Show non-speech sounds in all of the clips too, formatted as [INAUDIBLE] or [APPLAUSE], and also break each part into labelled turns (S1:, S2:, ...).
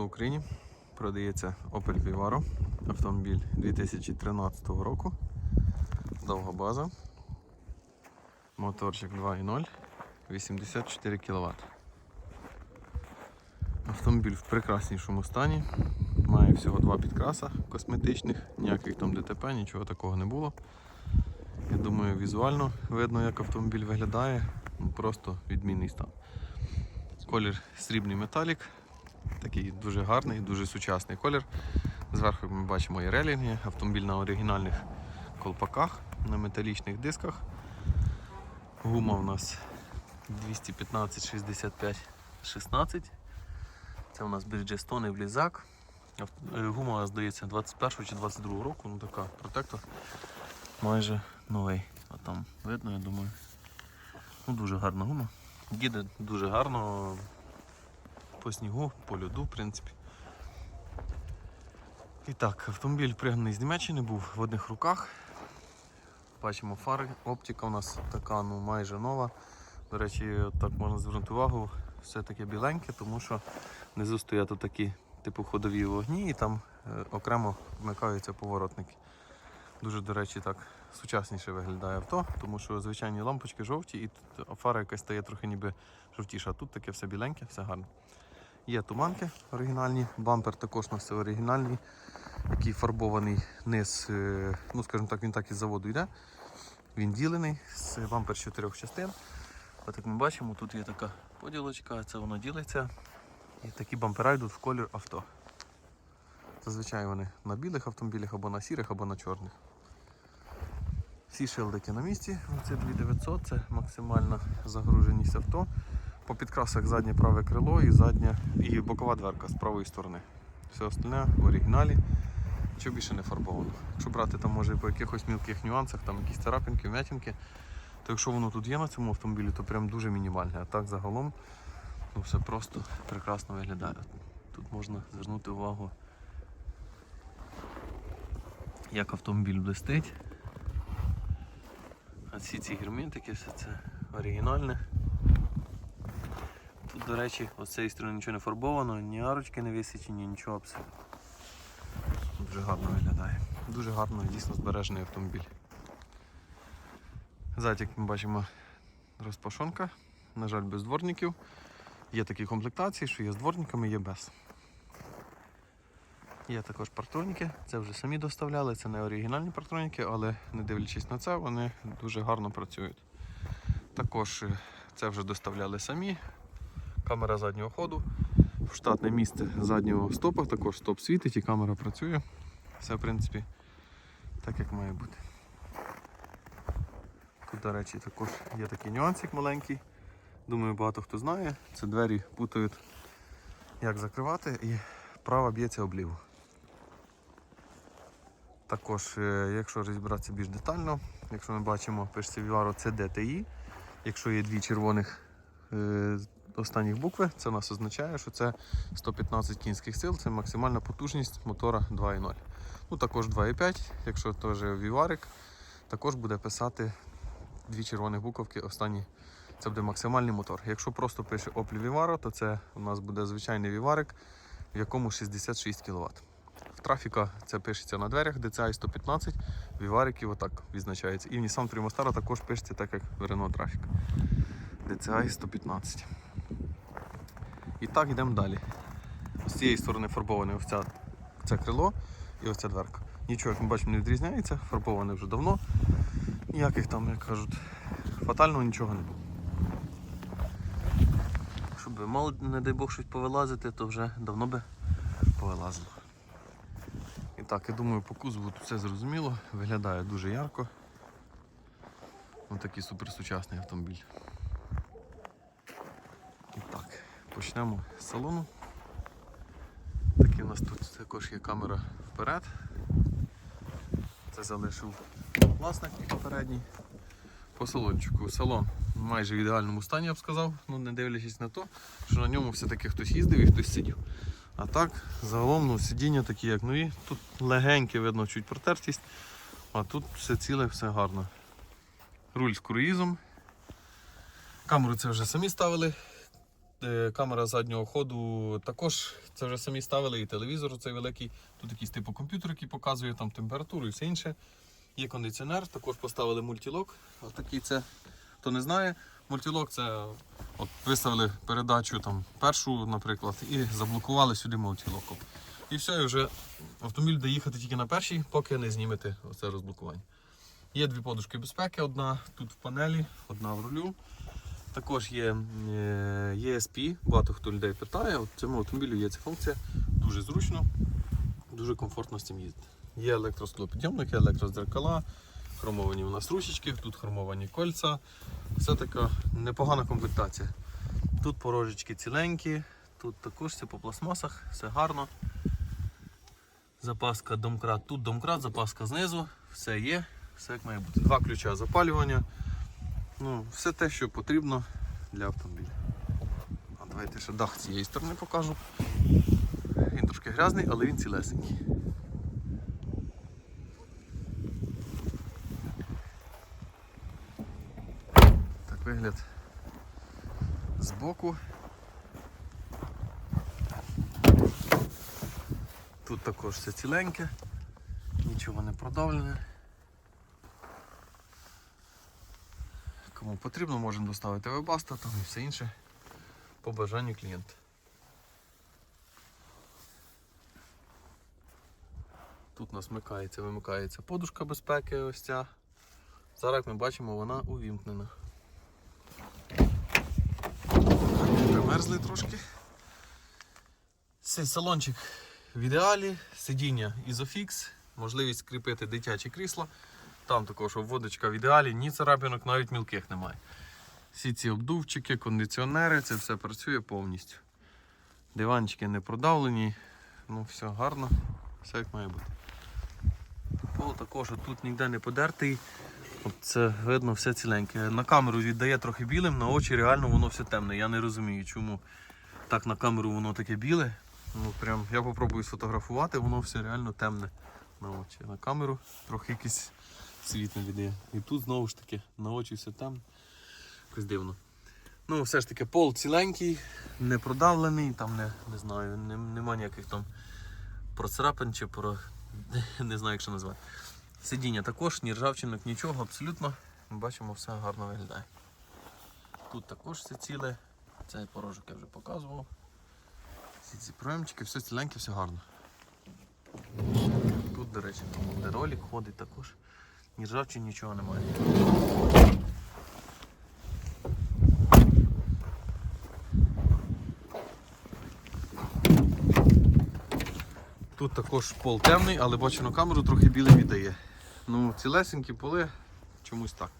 S1: Слава Україні! Продається Opel Vivaro. Автомобіль 2013 року. Довга база. Моторчик 2.0, 84 кВт. Автомобіль в прекраснішому стані. Має всього два підкраса косметичних, ніяких там ДТП, нічого такого не було. Я думаю, візуально видно, як автомобіль виглядає. Ну, Просто відмінний стан. Колір срібний металік, такий дуже гарний, дуже сучасний колір. Зверху ми бачимо і релінги, автомобіль на оригінальних колпаках, на металічних дисках. Гума у нас 215 65 16. Це у нас Bridgestone і Влізак. Гума, здається, 21 чи 22 року, ну така протектор. Майже новий. А там видно, я думаю. Ну, дуже гарна гума. Їде дуже гарно по снігу, по льоду, в принципі. І так, автомобіль пригнаний з Німеччини, був в одних руках. Бачимо фари, оптика у нас така ну, майже нова. До речі, так можна звернути увагу, все таке біленьке, тому що внизу стоять такі типу ходові вогні і там е, окремо вмикаються поворотники. Дуже, до речі, так сучасніше виглядає авто, тому що звичайні лампочки жовті і тут фара якась стає трохи ніби жовтіша. А тут таке все біленьке, все гарно. Є туманки оригінальні, бампер також у нас все оригінальний, який фарбований низ, е, ну скажімо так, він так із заводу йде. Він ділений, з бампер з чотирьох частин. От як ми бачимо, тут є така поділочка, це воно ділиться. І такі бампера йдуть в колір авто. Зазвичай вони на білих автомобілях або на сірих, або на чорних. Всі шилдики на місці, це 2900, це максимальна загруженість авто. По підкрасах заднє праве крило і задня і бокова дверка з правої сторони. Все остальне в оригіналі. Що більше не фарбовано. Якщо брати там може по якихось мілких нюансах, там якісь царапинки, вмятинки, то якщо воно тут є на цьому автомобілі, то прям дуже мінімальне. А так загалом ну, все просто прекрасно виглядає. Тут можна звернути увагу, як автомобіль блистить. А всі ці герметики, все це оригінальне. Тут, до речі, з цієї сторони нічого не фарбовано, ні арочки не висічені, нічого абсолютно. Дуже гарно виглядає. Дуже гарно дійсно збережений автомобіль. Ззаді, як ми бачимо, розпашонка. На жаль, без дворників. Є такі комплектації, що є з дворниками, є без. Є також партроніки, це вже самі доставляли, це не оригінальні партроніки, але не дивлячись на це, вони дуже гарно працюють. Також е, це вже доставляли самі. Камера заднього ходу, в штатне місце заднього стопа, також стоп світить і камера працює. Все, в принципі, так як має бути. Тут, до речі, також є такий нюансик маленький. Думаю, багато хто знає. Це двері путають, як закривати, і права б'ється об ліву. Також, е, якщо розібратися більш детально, якщо ми бачимо, пишеться Vivaro це DTI. Якщо є дві червоних е, останніх букви, це нас означає, що це 115 кінських сил, це максимальна потужність мотора 2.0. Ну також 2.5, якщо теж віварик, також буде писати дві червоних буковки останні. Це буде максимальний мотор. Якщо просто пише Opel Vivaro, то це у нас буде звичайний віварик, в якому 66 кВт. Трафіка це пишеться на дверях, DCI 115, вівариків отак відзначається. І в Nissan Primostara також пишеться так, як в Renault Traffic. DCI 115. І так йдемо далі. З цієї сторони фарбоване ось це крило і ось ця дверка. Нічого, як ми бачимо, не відрізняється, фарбоване вже давно. Ніяких там, як кажуть, фатального нічого не було. Щоб мало, не дай Бог, щось повилазити, то вже давно би повилазило. І так, я думаю, по кузову тут все зрозуміло, виглядає дуже ярко. Ось такий суперсучасний автомобіль. І так, почнемо з салону. Такий у нас тут також є камера вперед. Це залишив власник попередній. По салончику. Салон майже в ідеальному стані, я б сказав, ну не дивлячись на те, що на ньому все-таки хтось їздив і хтось сидів. А так, загалом ну, сидіння такі, як нові. Тут легеньке, видно, чуть протертість, а тут все ціле, все гарно. Руль з круїзом. Камеру це вже самі ставили. Е, камера заднього ходу також це вже самі ставили, і телевізор цей великий. Тут якийсь типу комп'ютер, який показує там температуру і все інше. Є кондиціонер, також поставили мультілок. Отакий це, хто не знає, мультілок це от виставили передачу там першу, наприклад, і заблокували сюди мультілоком. І все, і вже автомобіль буде їхати тільки на першій, поки не знімете оце розблокування. Є дві подушки безпеки, одна тут в панелі, одна в рулю. Також є е, ESP, багато хто людей питає. В цьому автомобілі є ця функція, дуже зручно, дуже комфортно з цим їздити. Є електросклопідйомники, електродзеркала, хромовані у нас ручечки, тут хромовані кольця. Все така непогана комплектація. Тут порожечки ціленькі, тут також все по пластмасах, все гарно. Запаска домкрат. Тут домкрат, запаска знизу, все є, все як має бути. Два ключа запалювання. Ну, все те, що потрібно для автомобіля. А давайте ще дах цієї сторони покажу. Він трошки грязний, але він цілесенький. Так вигляд збоку. Тут також все ціленьке, нічого не продавлене. Кому потрібно, можемо доставити вебаста там і все інше по бажанню клієнта. Тут у нас вмикається, вимикається подушка безпеки ось ця. Зараз, як ми бачимо, вона увімкнена. Примерзли трошки. Цей салончик в ідеалі, сидіння Isofix, можливість кріпити дитячі крісла. Там також обводочка в ідеалі, ні царапинок, навіть мілких немає. Всі ці обдувчики, кондиціонери, це все працює повністю. Диванчики не продавлені, ну все гарно, все як має бути. Пол також тут ніде не подертий. От це видно все ціленьке. На камеру віддає трохи білим, на очі реально воно все темне. Я не розумію, чому так на камеру воно таке біле. Ну прям я попробую сфотографувати, воно все реально темне на очі. На камеру трохи якийсь світ не віддає. І тут знову ж таки на очі все темне. Якось дивно. Ну, все ж таки пол ціленький, не продавлений, там не, не знаю, не, нема ніяких там процарапин чи про. [LAUGHS] не знаю, як що назвати. Сидіння також, ні ржавчинок, нічого, абсолютно. Ми бачимо, все гарно виглядає. Тут також все ціле. Цей порожок я вже показував. Всі ці проємчики, все ціленьке, все гарно. Тут, до речі, там ролик ходить також. Ні ржавчин, нічого немає. Тут також пол темний, але бачу на камеру трохи білий віддає. Ну, цілесенькі поли, чомусь так.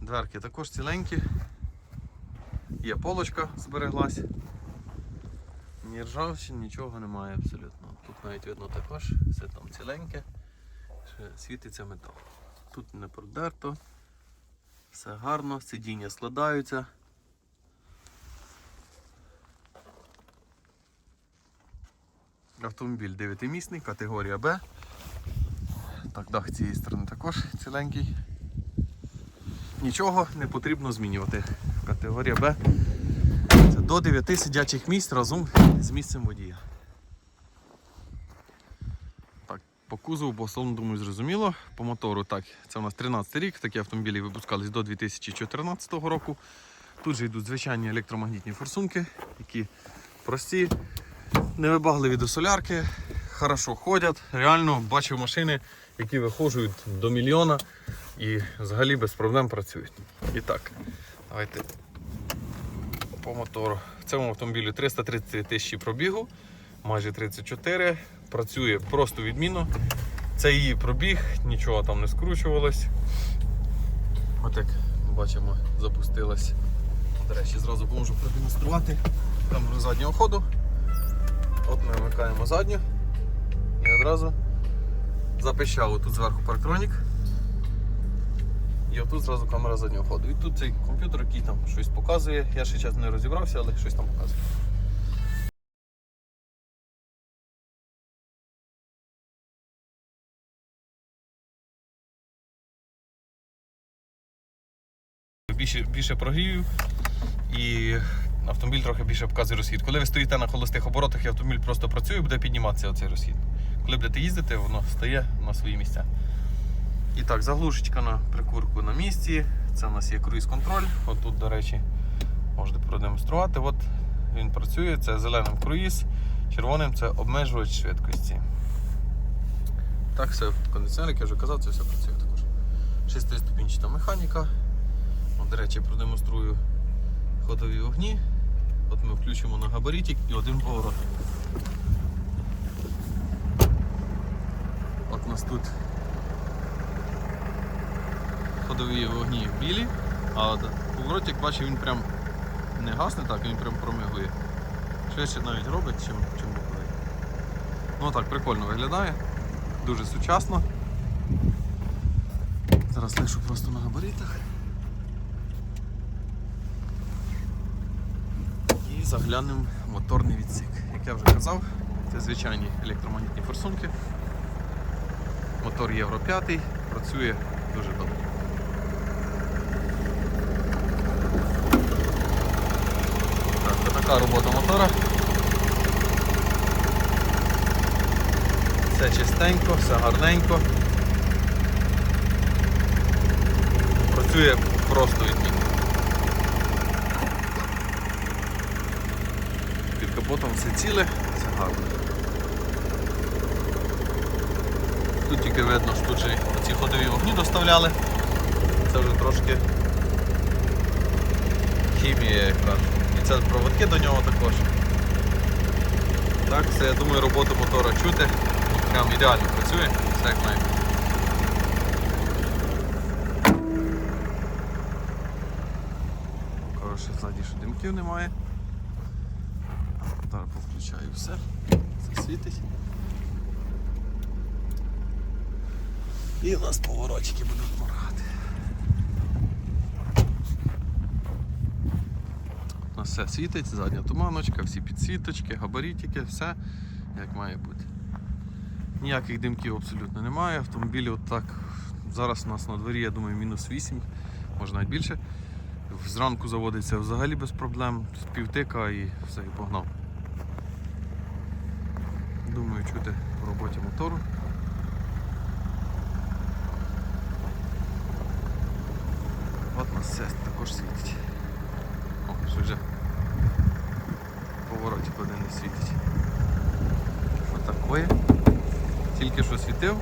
S1: Дверки також ціленькі. Є полочка збереглась. Ні ржавчин, нічого немає абсолютно. Тут навіть видно також, все там ціленьке, світиться метал. Тут не продерто, все гарно, сидіння складаються. Автомобіль 9-місний, категорія Б. Так, дах цієї сторони також ціленький. Нічого не потрібно змінювати. Категорія Б. Це до 9 сидячих місць разом з місцем водія. Так, по кузову, по салону, думаю, зрозуміло. По мотору, так, це у нас 13 рік, такі автомобілі випускались до 2014 року. Тут же йдуть звичайні електромагнітні форсунки, які прості, невибагливі до солярки, хорошо ходять. Реально бачив машини, які виходжують до мільйона і взагалі без проблем працюють. І так, давайте по мотору. В цьому автомобілі 333 тисячі пробігу, майже 34. Працює просто відмінно. Це її пробіг, нічого там не скручувалось. От як бачимо, запустилась. До речі, зразу можу продемонструвати камеру заднього ходу. От ми вмикаємо задню і одразу запищав тут зверху парктронік. І отут зразу камера заднього ходу. І тут цей комп'ютер, який там щось показує. Я ще час не розібрався, але щось там показує. Більше, більше прогрію і автомобіль трохи більше показує розхід. Коли ви стоїте на холостих оборотах і автомобіль просто працює, буде підніматися оцей розхід. Коли будете їздити, воно стає на свої місця. І так, заглушечка на прикурку на місці. Це у нас є круїз-контроль. От тут, до речі, можете продемонструвати. От він працює, це зеленим круїз, червоним це обмежувач швидкості. Так, все, кондиціонер, як я вже казав, це все працює також. Шестиступінчата механіка. До речі, продемонструю ходові вогні. От ми включимо на габаритик і один поворот. От у нас тут ходові вогні білі, а от поворотик, бачу, він прям не гасне так, він прям промигує. Швидше навіть робить, чим, чим боковий. Ну так, прикольно виглядає, дуже сучасно. Зараз лишу просто на габаритах. І заглянемо моторний відсік. Як я вже казав, це звичайні електромагнітні форсунки. Мотор Євро 5, працює дуже добре. Так, це така робота мотора. Все чистенько, все гарненько. Працює просто відмінно. Під капотом все ціле, все гарно. Тут тільки видно, що тут же ці ходові вогні доставляли. Це вже трошки хімія якраз. І це проводки до нього також. Так, це я думаю роботу мотора чути. Прям ідеально працює, все як має. бути. Ззаді що димків немає. Зараз повключаю все. Це світить. І у нас поворотики будуть моргати. У нас все світить, задня туманочка, всі підсвіточки, габаритики, все як має бути. Ніяких димків абсолютно немає. Автомобілі отак. Зараз у нас на дворі, я думаю, мінус 8, може навіть більше. Зранку заводиться взагалі без проблем, півтика і все, і погнав. Думаю, чути по роботі мотору. От нас все також світить. О, що вже поворотик один не світить. Отакої. Тільки що світив.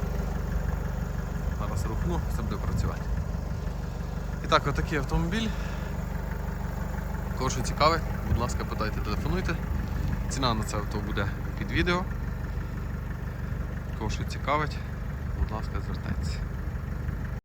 S1: Зараз рухну, все буде працювати. І так, отакий автомобіль. Кого що цікаве, будь ласка, питайте, телефонуйте. Ціна на це авто буде під відео. Кого що цікавить, будь ласка, звертайтеся.